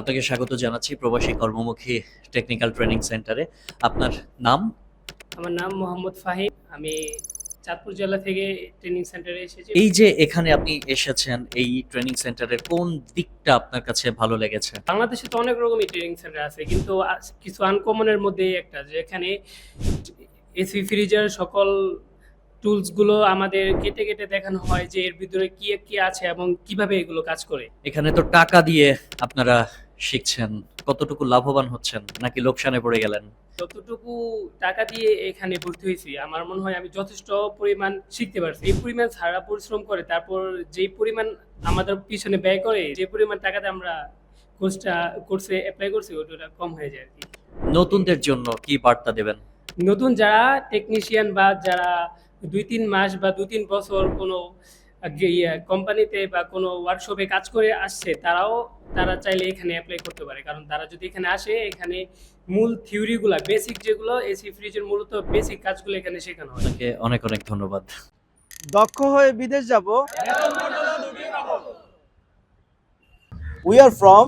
আপনাকে স্বাগত জানাচ্ছি প্রবাসী কর্মমুখী টেকনিক্যাল ট্রেনিং সেন্টারে। আপনার নাম? আমার নাম মোহাম্মদ ফাহিম। আমি চাঁদপুর জেলা থেকে ট্রেনিং সেন্টারে এসেছি। এই যে এখানে আপনি এসেছেন এই ট্রেনিং সেন্টারের কোন দিকটা আপনার কাছে ভালো লেগেছে? বাংলাদেশে তো অনেক রকমই ট্রেনিং সেন্টার আছে কিন্তু কিছু আনকমনের মধ্যে একটা যেখানে এসি ফ্রিজের সকল টুলসগুলো আমাদের কেটে কেটে দেখানো হয় যে এর ভিতরে কি কি আছে এবং কীভাবে এগুলো কাজ করে। এখানে তো টাকা দিয়ে আপনারা শিখছেন? কতটুকু লাভবান হচ্ছেন? নাকি লোকসানে পড়ে গেলেন? যতটুকু টাকা দিয়ে এখানে ভর্তি হয়েছি আমার মনে হয় আমি যথেষ্ট পরিমাণ শিখতে পারছি। এই পরিমাণ সারা পরিশ্রম করে তারপর যেই পরিমাণ আমাদের পিছনে ব্যয় করে যে পরিমাণ টাকাতে আমরা কোর্সটা কোর্সে অ্যাপ্লাই করছি ওটা কম হয়ে যায় আর কি। নতুনদের জন্য কি বার্তা দেবেন? নতুন যারা টেকনিশিয়ান বা যারা দুই তিন মাস বা দুই তিন বছর কোনো কোম্পানিতে বা কোনো ওয়ার্কশপে কাজ করে আসছে তারাও তারা চাইলে এখানে অ্যাপ্লাই করতে পারে। কারণ তারা যদি এখানে আসে এখানে মূল থিওরিগুলা বেসিক যেগুলো এসি ফ্রিজের মূলত বেসিক কাজগুলো এখানে শেখানো হয়। আপনাকে অনেক অনেক ধন্যবাদ। দক্ষ হয়ে বিদেশ যাব। We are from